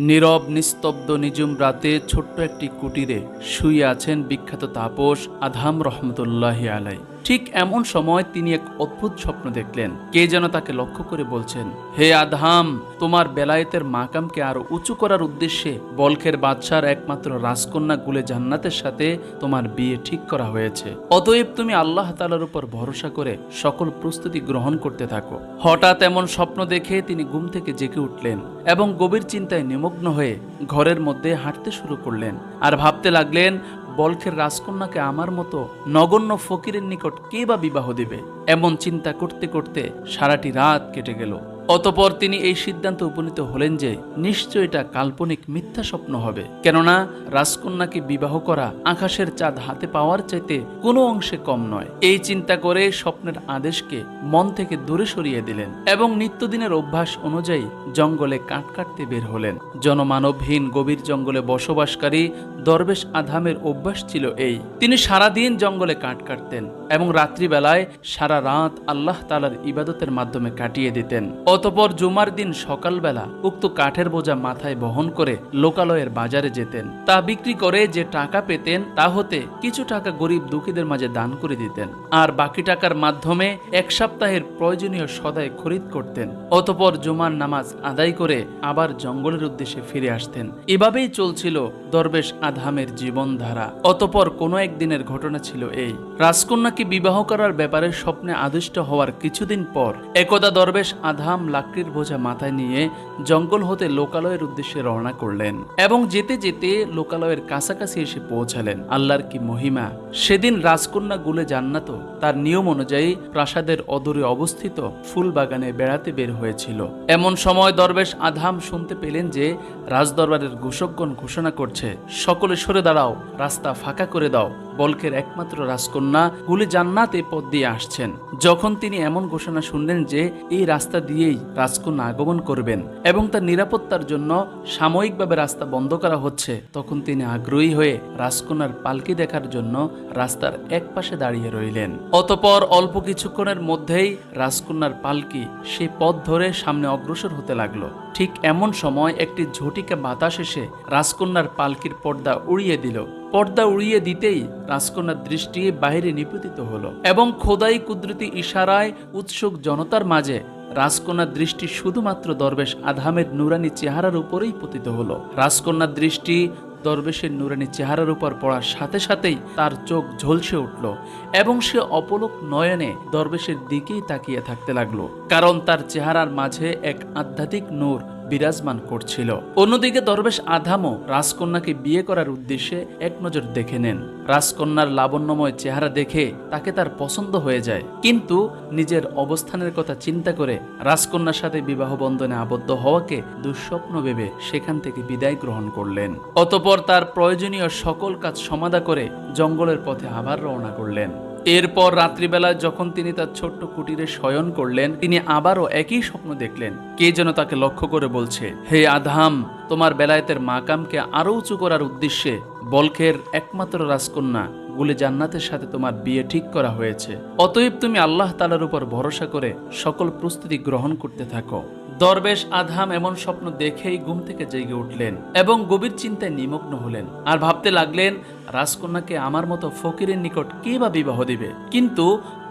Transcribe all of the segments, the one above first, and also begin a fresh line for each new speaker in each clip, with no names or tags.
নীরব নিস্তব্ধ নিজুম রাতে ছোট্ট একটি কুটিরে শুয়ে আছেন বিখ্যাত তাপস আধাম রহমতুল্লাহ আলাই ঠিক এমন সময় তিনি এক অদ্ভুত স্বপ্ন দেখলেন। কে যেন তাকে লক্ষ্য করে বলছেন, হে আধাম তোমার বেলায়েতের মাকামকে আরও উঁচু করার উদ্দেশ্যে বলখের বাদশার একমাত্র রাজকন্যা গুলে জান্নাতের সাথে তোমার বিয়ে ঠিক করা হয়েছে। অতএব তুমি আল্লাহ তালার উপর ভরসা করে সকল প্রস্তুতি গ্রহণ করতে থাকো। হঠাৎ এমন স্বপ্ন দেখে তিনি ঘুম থেকে জেগে উঠলেন এবং গভীর চিন্তায় নিমগ্ন হয়ে ঘরের মধ্যে হাঁটতে শুরু করলেন। আর ভাবতে লাগলেন বলখের রাজকন্যাকে আমার মতো নগণ্য ফকিরের নিকট কে বা বিবাহ দেবে? এমন চিন্তা করতে করতে সারাটি রাত কেটে গেল। অতপর তিনি এই সিদ্ধান্তে উপনীত হলেন যে নিশ্চয় এটা কাল্পনিক মিথ্যা স্বপ্ন হবে। কেননা রাজকন্যাকে বিবাহ করা আকাশের চাঁদ হাতে পাওয়ার চাইতে কোনো অংশে কম নয়। এই চিন্তা করে স্বপ্নের আদেশকে মন থেকে দূরে সরিয়ে দিলেন এবং নিত্যদিনের অভ্যাস অনুযায়ী জঙ্গলে কাঠ কাটতে বের হলেন। জনমানবহীন গভীর জঙ্গলে বসবাসকারী দরবেশ আধামের অভ্যাস ছিল এই। তিনি সারাদিন জঙ্গলে কাঠ কাটতেন এবং রাত্রিবেলায় সারা রাত আল্লাহ তালার ইবাদতের মাধ্যমে কাটিয়ে দিতেন। অতপর জুমার দিন সকালবেলা উক্ত কাঠের বোঝা মাথায় বহন করে লোকালয়ের বাজারে যেতেন। তা বিক্রি করে যে টাকা পেতেন, তা হতে কিছু টাকা গরিব দুঃখীদের মাঝে দান করে দিতেন। আর বাকি টাকার মাধ্যমে এক সপ্তাহের প্রয়োজনীয় সদাই খরিদ করতেন। অতপর জুমার নামাজ আদায় করে আবার জঙ্গলের উদ্দেশ্যে ফিরে আসতেন। এভাবেই চলছিল দরবেশ আধামের জীবনধারা। অতপর কোনো একদিনের ঘটনা ছিল এই। রাজকন্যাকে বিবাহ করার ব্যাপারে স্বপ্নে আদিষ্ট হওয়ার কিছুদিন পর একদা দরবেশ আধাম লাকড়ির বোঝা মাথায় নিয়ে জঙ্গল হতে লোকালয়ের উদ্দেশ্যে রওনা করলেন এবং যেতে যেতে লোকালয়ের কাছাকাছি এসে পৌঁছালেন। আল্লাহর কি মহিমা? সেদিন রাজকন্যা গুলে জান্নাত তার নিয়ম অনুযায়ী প্রাসাদের অদূরে অবস্থিত ফুল বাগানে বেড়াতে বের হয়েছিল। এমন সময় দরবেশ আধাম শুনতে পেলেন যে রাজদরবারের ঘোষকগণ ঘোষণা করছে, সকলে সরে দাঁড়াও, রাস্তা ফাঁকা করে দাও। বলকের একমাত্র রাজকন্যা গুলি জান্নাত এ পথ দিয়ে আসছেন। যখন তিনি এমন ঘোষণা শুনলেন যে এই রাস্তা দিয়েই রাজকন্যা আগমন করবেন এবং তার নিরাপত্তার জন্য সাময়িকভাবে রাস্তা বন্ধ করা হচ্ছে, তখন তিনি আগ্রহী হয়ে রাজকন্যার পালকি দেখার জন্য রাস্তার এক পাশে দাঁড়িয়ে রইলেন। অতপর অল্প কিছুক্ষণের মধ্যেই রাজকন্যার পালকি সেই পথ ধরে সামনে অগ্রসর হতে লাগল। ঠিক এমন সময় একটি ঝটিকা বাতাস এসে রাজকন্যার পালকির পর্দা উড়িয়ে দিল। পর্দা উড়িয়ে দিতেই রাজকন্যার দৃষ্টি বাহিরে নিপতিত হলো এবং খোদাই কুদরতি ইশারায় উৎসুক জনতার মাঝে রাজকন্যার দৃষ্টি শুধুমাত্র দরবেশ আধামের নুরানি চেহারার উপরেই পতিত হলো। রাজকন্যার দৃষ্টি দরবেশের নুরানি চেহারার উপর পড়ার সাথে সাথেই তার চোখ ঝলসে উঠল এবং সে অপলক নয়নে দরবেশের দিকেই তাকিয়ে থাকতে লাগল। কারণ তার চেহারার মাঝে এক আধ্যাত্মিক নূর বিরাজমান করছিল। অন্যদিকে দরবেশ আধামও রাজকন্যাকে বিয়ে করার উদ্দেশ্যে এক নজর দেখে নেন। রাজকন্যার লাবণ্যময় চেহারা দেখে তাকে তার পছন্দ হয়ে যায়। কিন্তু নিজের অবস্থানের কথা চিন্তা করে রাজকন্যার সাথে বিবাহ বন্ধনে আবদ্ধ হওয়াকে দুঃস্বপ্ন ভেবে সেখান থেকে বিদায় গ্রহণ করলেন। অতপর তার প্রয়োজনীয় সকল কাজ সমাধা করে জঙ্গলের পথে আবার রওনা করলেন। এরপর রাত্রিবেলা যখন তিনি তার ছোট্ট কুটিরে শয়ন করলেন, তিনি আবারও একই স্বপ্ন দেখলেন। কে যেন তাকে লক্ষ্য করে বলছে, হে আধাম তোমার বেলায়েতের মাকামকে আরও উঁচু করার উদ্দেশ্যে বলখের একমাত্র রাজকন্যা গুলে জান্নাতের সাথে তোমার বিয়ে ঠিক করা হয়েছে। অতএব তুমি আল্লাহ তালার উপর ভরসা করে সকল প্রস্তুতি গ্রহণ করতে থাকো। দরবেশ আধাম এমন স্বপ্ন দেখেই ঘুম থেকে জেগে উঠলেন এবং গভীর চিন্তায় নিমগ্ন হলেন। আর ভাবতে লাগলেন রাজকন্যাকে আমার মতো ফকিরের নিকট কে বা বিবাহ দিবে? কিন্তু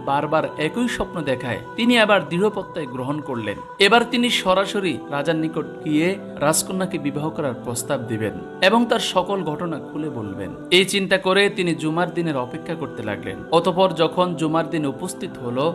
বারবার একই স্বপ্ন দেখায়, তিনি আবার দৃঢ়পত্তায় গ্রহণ করলেন। এবার তিনি সরাসরি রাজার নিকট গিয়ে রাজকন্যাকে বিবাহ করার প্রস্তাব দিবেন এবং তার সকল ঘটনা খুলে বলবেন। এই চিন্তা করে তিনি জুমার দিনের অপেক্ষা করতে লাগলেন। অতপর যখন জুমার দিন উপস্থিত হলো,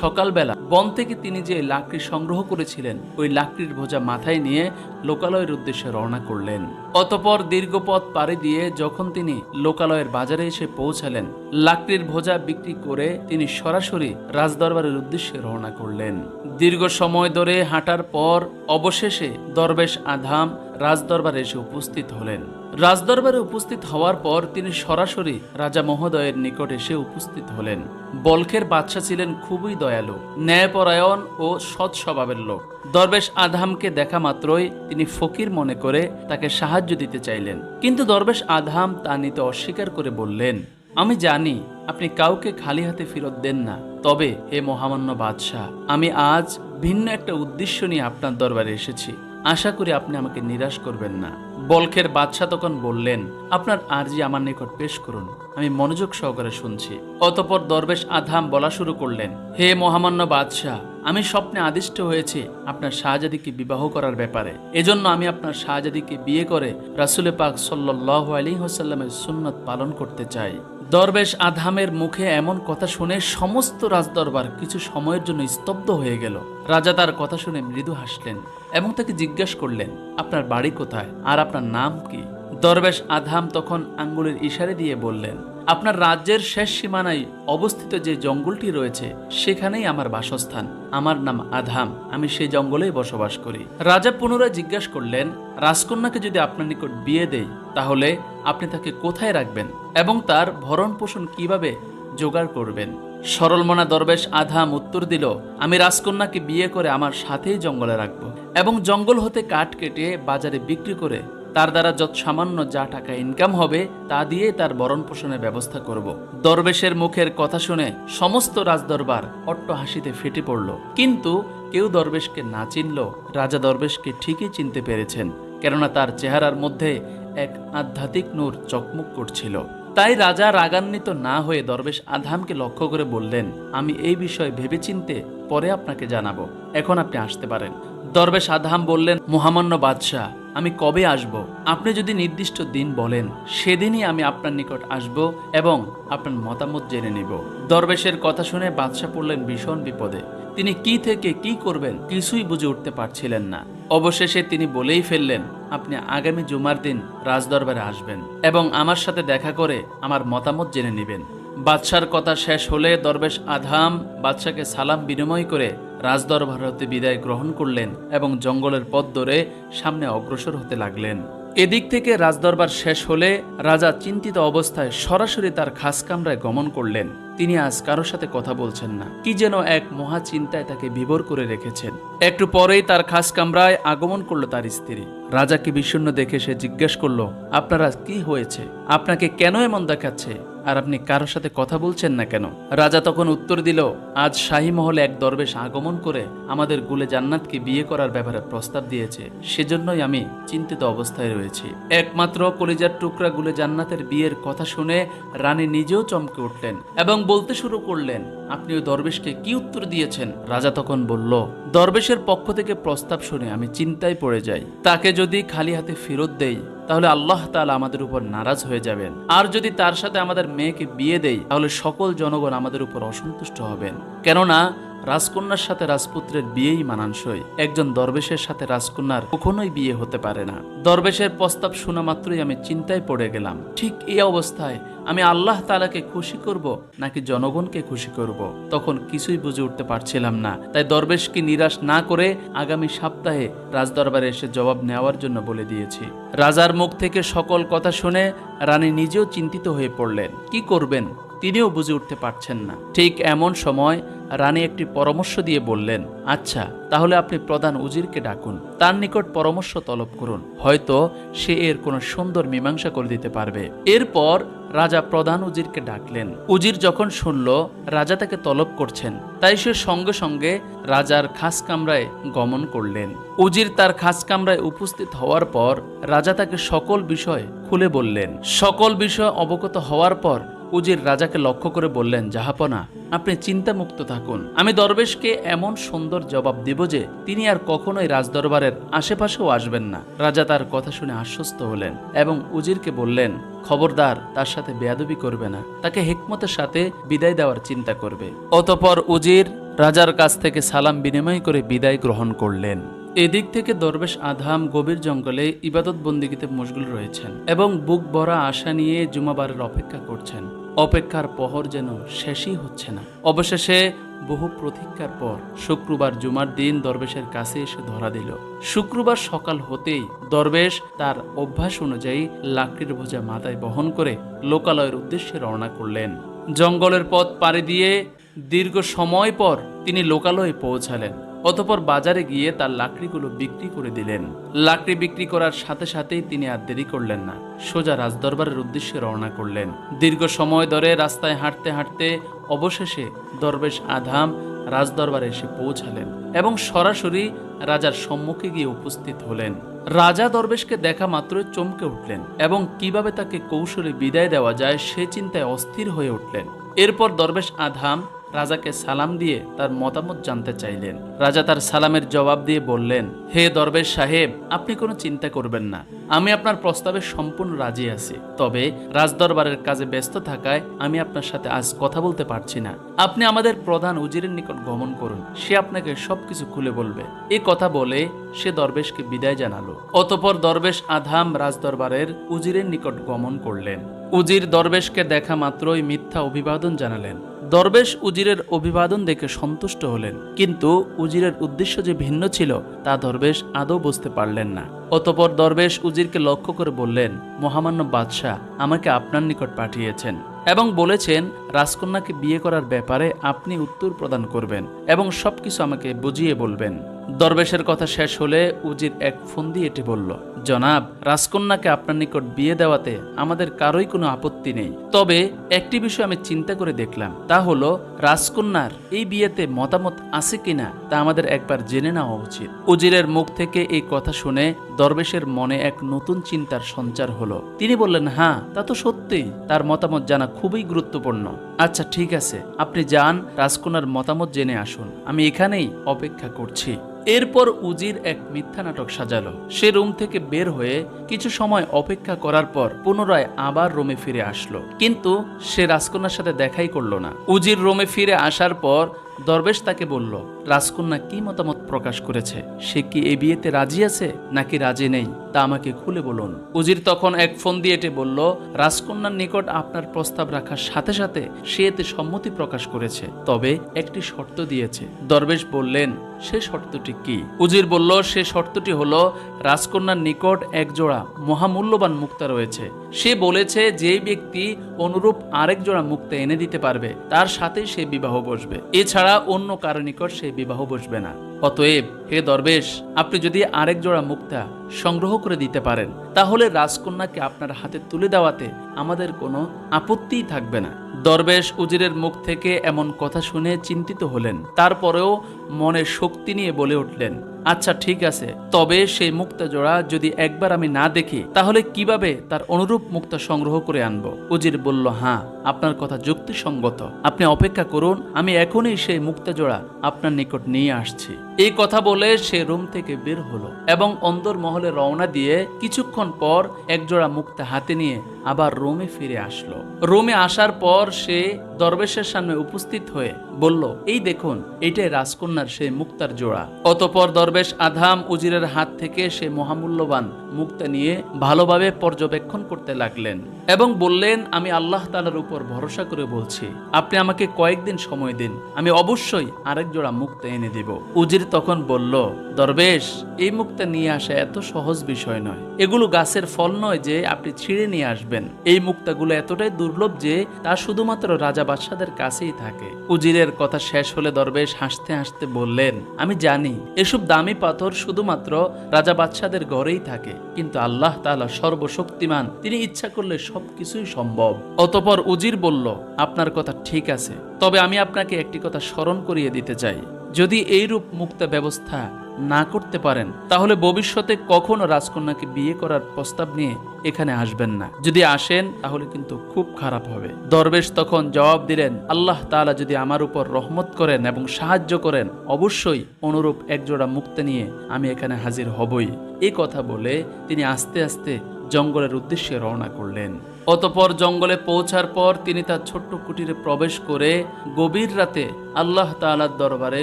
সকালবেলা বন থেকে তিনি যে লাকড়ি সংগ্রহ করেছিলেন, ওই লাকড়ির ভোজা মাথায় নিয়ে লোকালয়ের উদ্দেশ্যে রওনা করলেন। অতপর দীর্ঘ পথ পাড়ি দিয়ে যখন তিনি লোকালয়ের বাজারে এসে পৌঁছালেন। লাকড়ির ভোজা বিক্রি করে তিনি সরাসরি রাজদরবারের উদ্দেশ্যে রওনা করলেন। দীর্ঘ সময় ধরে হাঁটার পর অবশেষে দরবেশ আধাম রাজদরবারে এসে উপস্থিত হলেন। রাজদরবারে উপস্থিত হওয়ার পর তিনি সরাসরি রাজা মহোদয়ের নিকট এসে উপস্থিত হলেন। বলখের বাদশা ছিলেন খুবই দয়ালু, ন্যায়পরায়ণ ও সৎ স্বভাবের লোক। দরবেশ আধামকে দেখা মাত্রই তিনি ফকির মনে করে তাকে সাহায্য দিতে চাইলেন। কিন্তু দরবেশ আধাম তা নিতে অস্বীকার করে বললেন, আমি জানি আপনি কাউকে খালি হাতে ফেরত দেন না, তবে হে মহামান্য বাদশাহ, আমি আজ ভিন্ন একটা উদ্দেশ্য নিয়ে আপনার দরবারে এসেছি। আশা করি আপনি আমাকে নিরাশ করবেন না। বলখের বাদশাহ তখন বললেন, আপনার আরজি আমার নিকট পেশ করুন। আমি মনোযোগ সহকারে শুনছি। অতপর দরবেশ আধাম বলা শুরু করলেন, হে মহামান্য বাদশাহ, আমি স্বপ্নে আদিষ্ট হয়েছি। আপনার শাহজাদিকে বিবাহ করার ব্যাপারে। এজন্য আমি আপনার শাহজাদিকে বিয়ে করে রাসুলে পাক সাল্লাহ আলী হোসাল্লামের সুন্নত পালন করতে চাই। দরবেশ আধামের মুখে এমন কথা শুনে সমস্ত রাজদরবার কিছু সময়ের জন্য স্তব্ধ হয়ে গেল। রাজা তার কথা শুনে মৃদু হাসলেন এবং তাকে জিজ্ঞেস করলেন, আপনার বাড়ি কোথায়? আর আপনার নাম কি? দরবেশ আধাম তখন আঙ্গুলের ইশারে দিয়ে বললেন, আপনার রাজ্যের শেষ সীমানায় অবস্থিত যে জঙ্গলটি রয়েছে, সেখানেই আমার বাসস্থান। আমার নাম আধাম আমি সেই জঙ্গলেই বসবাস করি। রাজা পুনরায় জিজ্ঞাসা করলেন, রাজকন্যাকে যদি আপনার নিকট বিয়ে দেই, তাহলে আপনি তাকে কোথায় রাখবেন? এবং তার ভরণ পোষণ কীভাবে জোগাড় করবেন? সরলমনা দরবেশ আধাম উত্তর দিল, আমি রাজকন্যাকে বিয়ে করে আমার সাথেই জঙ্গলে রাখব এবং জঙ্গল হতে কাঠ কেটে বাজারে বিক্রি করে তার দ্বারা যত সামান্য যা টাকা ইনকাম হবে তা দিয়ে তার বরণ পোষণের ব্যবস্থা করব। দরবেশের মুখের কথা শুনে সমস্ত রাজদরবার অট্ট হাসিতে ফেটে পড়ল। কিন্তু কেউ দরবেশকে না চিনল, রাজা দরবেশকে ঠিকই চিনতে পেরেছেন, কেননা তার চেহারার মধ্যে এক আধ্যাত্মিক নূর চকমক করছিল। তাই রাজা রাগান্বিত না হয়ে দরবেশ আধামকে লক্ষ্য করে বললেন, আমি এই বিষয়ে ভেবেচিন্তে পরে আপনাকে জানাব। এখন আপনি আসতে পারেন। দরবেশ আধাম বললেন, মহামান্য বাদশাহ, আমি কবে আসব? আপনি যদি নির্দিষ্ট দিন বলেন, সেদিনই আমি আপনার নিকট আসব এবং আপনার মতামত জেনে নিব। দরবেশের কথা শুনে বাদশাহ পড়লেন ভীষণ বিপদে। তিনি কি থেকে কি করবেন কিছুই বুঝে উঠতে পারছিলেন না। অবশেষে তিনি বলেই ফেললেন, আপনি আগামী জুমার দিন রাজদরবারে আসবেন এবং আমার সাথে দেখা করে আমার মতামত জেনে নেবেন। বাদশার কথা শেষ হলে দরবেশ আধাম বাদশাকে সালাম বিনিময় করে রাজদরবার হতে বিদায় গ্রহণ করলেন এবং জঙ্গলের পথ ধরে সামনে অগ্রসর হতে লাগলেন। এদিক থেকে রাজদরবার শেষ হলে রাজা চিন্তিত অবস্থায় সরাসরি তার খাস কামরায় গমন করলেন। তিনি আজ কারোর সাথে কথা বলছেন না। কি যেন এক মহা চিন্তায় তাকে বিভোর করে রেখেছেন। একটু পরেই তার খাস কামরায় আগমন করল তার স্ত্রী। রাজাকে বিষণ্ণ দেখে সে জিজ্ঞেস করল, আপনারা কি হয়েছে? আপনাকে কেন এমন দেখাচ্ছে? আর আপনি কারোর সাথে কথা বলছেন না কেন? রাজা তখন উত্তর দিল, আজ শাহী মহলে এক দরবেশ আগমন করে আমাদের গুলে জান্নাতকে বিয়ে করার ব্যাপারে প্রস্তাব দিয়েছে। সেজন্যই আমি চিন্তিত অবস্থায় রয়েছি। একমাত্র কলিজার টুকরা গুলে জান্নাতের বিয়ের কথা শুনে রানী নিজেও চমকে উঠলেন এবং বলতে শুরু করলেন, আপনি ওই দরবেশকে কি উত্তর দিয়েছেন? রাজা তখন বলল, দরবেশের পক্ষ থেকে প্রস্তাব শুনে আমি চিন্তায় পড়ে যাই। তাকে যদি খালি হাতে ফেরত দেই তাহলে আল্লাহ তাআলা আমাদের উপর নারাজ হয়ে যাবেন। আর যদি তার সাথে আমাদের মেয়েকে বিয়ে দেয় তাহলে সকল জনগণ আমাদের উপর অসন্তুষ্ট হবেন। কেননা রাজকন্যার সাথে রাজপুত্রের বিয়েই মানানসই। একজন দরবেশের সাথে রাজকন্যার কখনোই বিয়ে হতে পারে না। দরবেশের প্রস্তাব শোনা মাত্রই আমি চিন্তায় পড়ে গেলাম। ঠিক এই অবস্থায় আমি আল্লাহ তালাকে খুশি করব নাকি জনগণকে খুশি করব? তখন কিছুই বুঝে উঠতে পারছিলাম না। তাই দরবেশকে নিরাশ না করে আগামী সপ্তাহে রাজদরবারে এসে জবাব নেওয়ার জন্য বলে দিয়েছি। রাজার মুখ থেকে সকল কথা শুনে রানী নিজেও চিন্তিত হয়ে পড়লেন। কি করবেন? তিনিও বুঝে উঠতে পারছেন না। ঠিক এমন সময় রানী একটি পরামর্শ দিয়ে বললেন আচ্ছা তাহলে আপনি প্রধান উজিরকে ডাকুন। তার নিকট পরামর্শ তলব করুন। হয়তো সে এর কোনো সুন্দর মীমাংসা করে দিতে পারবে। এরপর রাজা প্রধান উজিরকে ডাকলেন। উজির যখন শুনল, রাজা তাকে তলব করছেন। তাই সে সঙ্গে সঙ্গে রাজার খাস কামরায় গমন করলেন। উজির তার খাস কামরায় উপস্থিত হওয়ার পর রাজা তাকে সকল বিষয় খুলে বললেন। সকল বিষয় অবগত হওয়ার পর উজির রাজাকে লক্ষ্য করে বললেন, জাহাপনা, আপনি চিন্তামুক্ত থাকুন। আমি দরবেশকে এমন সুন্দর জবাব দেব যে, তিনি আর কখনোই রাজদরবারের আশেপাশেও আসবেন না। রাজা তার কথা শুনে আশ্বস্ত হলেন এবং উজিরকে বললেন, খবরদার, তার সাথে বেয়াদবি করবে না। তাকে হেকমতের সাথে বিদায় দেওয়ার চিন্তা করবে। অতপর উজির রাজার কাছ থেকে সালাম বিনিময় করে বিদায় গ্রহণ করলেন। এদিক থেকে দরবেশ আধাম গভীর জঙ্গলে ইবাদত বন্দিগিতে মশগুল রয়েছেন এবং বুক ভরা আশা নিয়ে জুমাবারের অপেক্ষা করছেন। অপেক্ষার পহর যেন শেষই হচ্ছে না। অবশেষে বহু প্রতীক্ষার পর শুক্রবার জুমার দিন দরবেশের কাছে এসে ধরা দিল। শুক্রবার সকাল হতেই দরবেশ তার অভ্যাস অনুযায়ী লাকড়ির ভোজা মাথায় বহন করে লোকালয়ের উদ্দেশ্যে রওনা করলেন। জঙ্গলের পথ পাড়ি দিয়ে দীর্ঘ সময় পর তিনি লোকালয়ে পৌঁছালেন। অতপর বাজারে গিয়ে তার লাকড়িগুলো বিক্রি করে দিলেন। লাকড়ি বিক্রি করার সাথে সাথেই তিনি আর দেরি করলেন না। সোজা রাজদরবারের উদ্দেশ্যে রওনা করলেন। দীর্ঘ সময় ধরে রাস্তায় হাঁটতে হাঁটতে অবশেষে দরবেশ আধাম রাজদরবারে এসে পৌঁছালেন এবং সরাসরি রাজার সম্মুখে গিয়ে উপস্থিত হলেন। রাজা দরবেশকে দেখা মাত্র চমকে উঠলেন এবং কীভাবে তাকে কৌশলে বিদায় দেওয়া যায় সে চিন্তায় অস্থির হয়ে উঠলেন। এরপর দরবেশ আধাম রাজাকে সালাম দিয়ে তার মতামত জানতে চাইলেন। রাজা তার সালামের জবাব দিয়ে বললেন, হে দরবেশ সাহেব, আপনি কোনো চিন্তা করবেন না। আমি আপনার প্রস্তাবে সম্পূর্ণ রাজি আছি। তবে রাজদরবারের কাজে ব্যস্ত থাকায় আমি আপনার সাথে আজ কথা বলতে পারছি না। আপনি আমাদের প্রধান উজিরের নিকট গমন করুন। সে আপনাকে সবকিছু খুলে বলবে। এই কথা বলে সে দরবেশকে বিদায় জানালো। অতপর দরবেশ আধাম রাজদরবারের উজিরের নিকট গমন করলেন। উজির দরবেশকে দেখা মাত্রই মিথ্যা অভিবাদন জানালেন। দরবেশ উজিরের অভিবাদন দেখে সন্তুষ্ট হলেন। কিন্তু উজিরের উদ্দেশ্য যে ভিন্ন ছিল, তা দরবেশ আদৌ বুঝতে পারলেন না। অতপর দরবেশ উজিরকে লক্ষ্য করে বললেন, মহামান্য বাদশাহ, আমাকে আপনার নিকট পাঠিয়েছেন এবং বলেছেন, রাজকন্যাকে বিয়ে করার ব্যাপারে আপনি উত্তর প্রদান করবেন এবং সবকিছু আমাকে বুঝিয়ে বলবেন। দরবেশের কথা শেষ হলে উজির এক ফন্দি এটি বলল, জনাব, রাজকন্যাকে আপনার নিকট বিয়ে দেওয়াতে আমাদের কারোই কোনো আপত্তি নেই। তবে একটি বিষয় আমি চিন্তা করে দেখলাম, তা হলো রাজকন্যার এই বিয়েতে মতামত আছে কিনা তা আমাদের একবার জেনে নেওয়া উচিত। উজিরের মুখ থেকে এই কথা শুনে দরবেশের মনে এক নতুন চিন্তার সঞ্চার হলো। তিনি বললেন হ্যাঁ তা তো সত্যিই তার মতামত জানা খুবই গুরুত্বপূর্ণ। আচ্ছা ঠিক আছে। আপনি যান, রাজকন্যার মতামত জেনে আসুন। আমি এখানেই অপেক্ষা করছি। এরপর উজির এক মিথ্যা নাটক সাজালো। সে রুম থেকে বের হয়ে কিছু সময় অপেক্ষা করার পর পুনরায় আবার রোমে ফিরে আসলো। কিন্তু সে রাজকন্যার সাথে দেখাই করল না। উজির রোমে ফিরে আসার পর দরবেশ তাকে বলল, রাজকন্যা কি মতামত প্রকাশ করেছে? সে কি এই বিয়েতে রাজি আছে নাকি রাজি নেই? তা আমাকে খুলে বলুন। উজির তখন এক ফোন দিয়ে এটে বলল, রাজকন্যার নিকট আপনার প্রস্তাব রাখার সাথে সাথে সে এতে সম্মতি প্রকাশ করেছে, তবে একটি শর্ত দিয়েছে। দরবেশ বললেন, সে শর্তটি কি? উজির বলল, সে শর্তটি হলো, রাজকন্যার নিকট এক জোড়া মহামূল্যবান মুক্তা রয়েছে। সে বলেছে যে ব্যক্তি অনুরূপ আরেক জোড়া মুক্তা এনে দিতে পারবে, তার সাথেই সে বিবাহ বসবে। এছাড়া অন্য কারও নিকট সে বিবাহ বসবে না। অতএব, হে দরবেশ, আপনি যদি আরেক জোড়া মুক্তা সংগ্রহ করে দিতে পারেন। তাহলে রাজকন্যাকে আপনার হাতে তুলে দেওয়াতে আমাদের কোনো আপত্তিই থাকবে না। দরবেশ উজিরের মুখ থেকে এমন কথা শুনে চিন্তিত হলেন। তারপরেও মনে শক্তি নিয়ে বলে উঠলেন আচ্ছা ঠিক আছে। তবে সেই মুক্তা জোড়া যদি একবার আমি না দেখি, তাহলে কীভাবে তার অনুরূপ মুক্তা সংগ্রহ করে আনব? উজির বলল হ্যাঁ আপনার কথা যুক্তিসঙ্গত। আপনি অপেক্ষা করুন, আমি এখনই সেই মুক্তা জোড়া আপনার নিকট নিয়ে আসছি। এই কথা বলে সে রুম থেকে বের হলো এবং অন্দর মহলে রওনা দিয়ে কিছুক্ষণ পর একজোড়া মুক্তা হাতে নিয়ে আবার রোমে ফিরে আসলো। রোমে আসার পর সে দরবেশের সামনে উপস্থিত হয়ে বলল, এই দেখুন, এটাই রাজকন্যার সেই মুক্তার জোড়া। অতপর দরবেশ আধাম উজিরের হাত থেকে সে মহামূল্যবান মুক্তা নিয়ে ভালোভাবে পর্যবেক্ষণ করতে লাগলেন এবং বললেন, আমি আল্লাহ তালার উপর ভরসা করে বলছি, আপনি আমাকে কয়েকদিন সময় দিন, আমি অবশ্যই আরেক জোড়া মুক্তা এনে দিব। উজির তখন বলল, দরবেশ, এই মুক্তা নিয়ে আসা এত সহজ বিষয় নয়। এগুলো গাছের ফল নয় যে আপনি ছিঁড়ে নিয়ে আসবেন। এই মুক্তাগুলো এতটাই দুর্লভ যে তা শুধুমাত্র রাজা বাদশাদের কাছেই থাকে। উজিরের কথা শেষ হলে দরবেশ হাসতে হাসতে বললেন, আমি জানি, এসব দামি পাথর শুধুমাত্র রাজা বাদশাদের ঘরেই থাকে, কিন্তু আল্লাহ তাআলা সর্বশক্তিমান, তিনি ইচ্ছা করলে সবকিছুই সম্ভব। অতপর উজির বলল, আপনার কথা ঠিক আছে, তবে আমি আপনাকে একটি কথা স্মরণ করিয়ে দিতে চাই। যদি এইরূপ মুক্তা ব্যবস্থা না করতে পারেন, তাহলে ভবিষ্যতে কখনো রাজকন্যাকে বিয়ে করার প্রস্তাব নিয়ে এখানে আসবেন না। যদি আসেন, তাহলে কিন্তু খুব খারাপ হবে। দরবেশ তখন জবাব দিলেন, আল্লাহ তাআলা যদি আমার উপর রহমত করেন এবং সাহায্য করেন, অবশ্যই অনুরূপ একজোড়া মুক্তা নিয়ে আমি এখানে হাজির হবই। এই কথা বলে তিনি আস্তে আস্তে জঙ্গলের উদ্দেশ্যে রওনা করলেন। অতপর জঙ্গলে পৌঁছার পর তিনি তার ছোট্ট কুটিরে প্রবেশ করে গভীর রাতে আল্লাহ তাআলার দরবারে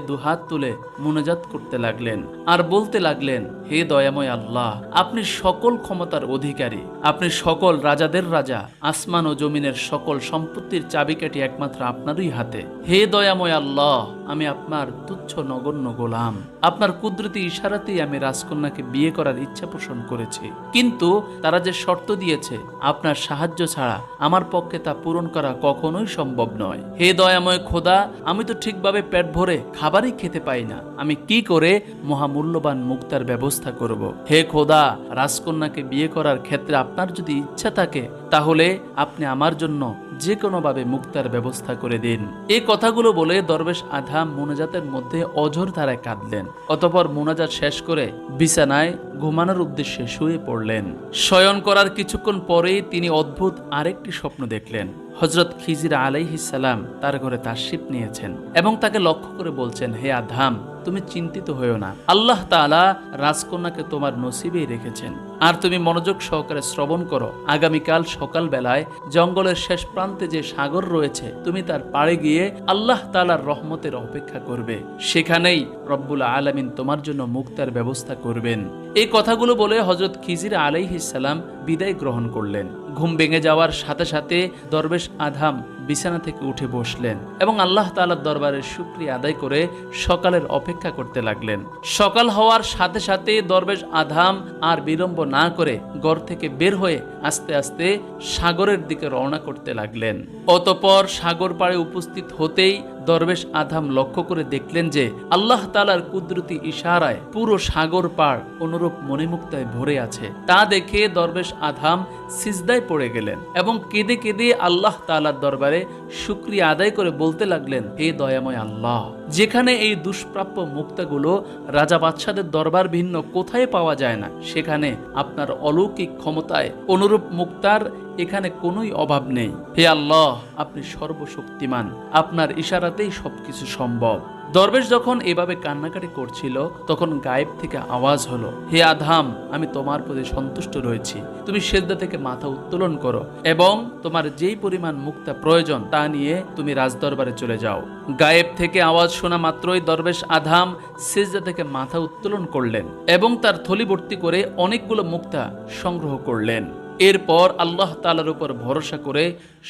দুহাত তুলে মুনাজাত করতে লাগলেন আর বলতে লাগলেন, হে দয়াময় আল্লাহ, আপনি সকল ক্ষমতার অধিকারী, আপনি সকল রাজাদের রাজা, আসমান ও জমিনের সকল সম্পত্তির চাবিকাঠি একমাত্র আপনারই হাতে। হে দয়াময় আল্লাহ, আমি আপনার তুচ্ছ নগণ্য গোলাম। আপনার কুদরতি ইশারাতেই আমি রাজকন্যাকে বিয়ে করার ইচ্ছা পোষণ করেছি। কিন্তু তারা যে শর্ত দিয়েছে, আপনার সাহায্য ছাড়া আমার পক্ষে তা পূরণ করা কখনোই সম্ভব নয়। হে দয়াময় খোদা, আমি তো ঠিকভাবে পেট ভরে খাবারই খেতে পাই না। আমি কি করে মহামূল্যবান মুক্তার ব্যবস্থা করব। হে খোদা, রাজকন্যাকে বিয়ে করার ক্ষেত্রে আপনার যদি ইচ্ছা থাকে, তাহলে আপনি আমার জন্য যে কোনোভাবে মুক্তার ব্যবস্থা করে দিন। এই কথাগুলো বলে দরবেশ আধা মোনাজাতের মধ্যে অঝর ধারায় কাঁদলেন। অতপর মোনাজাত শেষ করে বিছানায় ঘুমানোর উদ্দেশ্যে শুয়ে পড়লেন। শয়ন করার কিছুক্ষণ পরেই তিনি অদ্ভুত আরেকটি স্বপ্ন দেখলেন। হজরত খিজির আলাইহিসাল্লাম তার ঘরে তাশরিফ নিয়েছেন এবং তাকে লক্ষ্য করে বলছেন, হে আধাম তুমি চিন্তিত হয়েও না। আল্লাহ তাআলা রাজকন্যাকে তোমার নসিবেই রেখেছেন। আর তুমি মনোযোগ সহকারে শ্রবণ করো। আগামীকাল সকাল বেলায় জঙ্গলের শেষ প্রান্তে যে সাগর রয়েছে, তুমি তার পাড়ে গিয়ে আল্লাহ তাআলার রহমতের অপেক্ষা করবে। সেখানেই রব্বুল আলামিন তোমার জন্য মুক্তার ব্যবস্থা করবেন। এই কথাগুলো বলে হজরত খিজির আলাইহিসাল্লাম বিদায় গ্রহণ করলেন। ঘুম ভেঙে যাওয়ার সাথে সাথে দরবেশ আধাম বিছানা থেকে উঠে বসলেন এবং আল্লাহ তালার দরবারের শুক্রিয়া আদায় করে সকালের অপেক্ষা করতে লাগলেন। সকাল হওয়ার সাথে সাথে দরবেশ আধাম আর বিলম্ব না করে গড় থেকে বের হয়ে আস্তে আস্তে সাগরের দিকে রওনা করতে লাগলেন। অতপর সাগর পাড়ে উপস্থিত হতেই দরবেশ আধাম লক্ষ্য করে দেখলেন যে আল্লাহ তালার কুদরতি ইশারায় পুরো সাগর পাড় অনুরূপ মণিমুক্তায় ভরে আছে। তা দেখে দরবেশ আধাম সিজদায় পড়ে গেলেন এবং কেঁদে কেঁদে আল্লাহ তালার দরবারে শুক্রিয়া আদায় করে বলতে লাগলেন, হে দয়াময় আল্লাহ, যেখানে এই দুষ্প্রাপ্য মুক্তাগুলো রাজা বাদশাদের দরবার ভিন্ন কোথায় পাওয়া যায় না, সেখানে আপনার অলৌকিক ক্ষমতায় অনুরূপ মুক্তার এখানে কোনোই অভাব নেই। হে আল্লাহ, আপনি সর্বশক্তিমান, আপনার ইশারাতেই সবকিছু সম্ভব। দরবেশ যখন এভাবে কান্নাকাটি করছিল, তখন গায়েব থেকে আওয়াজ হলো, হে আধাম আমি তোমার প্রতি সন্তুষ্ট রয়েছি। তুমি সেদ্ধা থেকে মাথা উত্তোলন করো এবং তোমার যেই পরিমাণ মুক্তা প্রয়োজন তা নিয়ে তুমি রাজদরবারে চলে যাও। গায়েব থেকে আওয়াজ শোনা মাত্রই দরবেশ আধাম সেজদা থেকে মাথা উত্তোলন করলেন এবং তার থলি ভর্তি করে অনেকগুলো মুক্তা সংগ্রহ করলেন। এরপর আল্লাহ তালার উপর ভরসা করে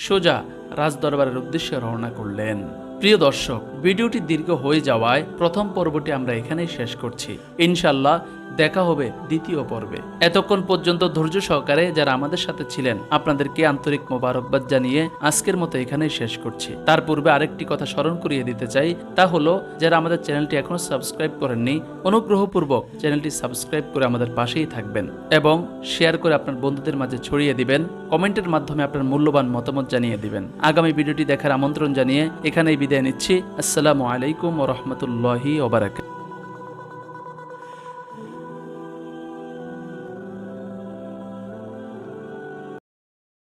সোজা রাজদরবারের উদ্দেশ্যে রওনা করলেন। প্রিয় দর্শক ভিডিওটি দীর্ঘ হয়ে যাওয়ায় প্রথম পর্বটি আমরা এখানেই শেষ করছি। ইনশাল্লাহ দেখা হবে দ্বিতীয় পর্বে। এতক্ষণ পর্যন্ত ধৈর্য সহকারে যারা আমাদের সাথে ছিলেন, আপনাদেরকে আন্তরিক মোবারকবাদ জানিয়ে আজকের মতো এখানেই শেষ করছি। তার পূর্বে আরেকটি কথা স্মরণ করিয়ে দিতে চাই, তা হলো, যারা আমাদের চ্যানেলটি এখনও সাবস্ক্রাইব করেননি, অনুগ্রহপূর্বক চ্যানেলটি সাবস্ক্রাইব করে আমাদের পাশেই থাকবেন এবং শেয়ার করে আপনার বন্ধুদের মাঝে ছড়িয়ে দিবেন, কমেন্টের মাধ্যমে আপনার মূল্যবান মতামত জানিয়ে দিবেন। আগামী ভিডিওটি দেখার আমন্ত্রণ জানিয়ে এখানেই বিদায় নিচ্ছি। আসসালামু আলাইকুম ও রহমতুল্লাহি ওবারাকাত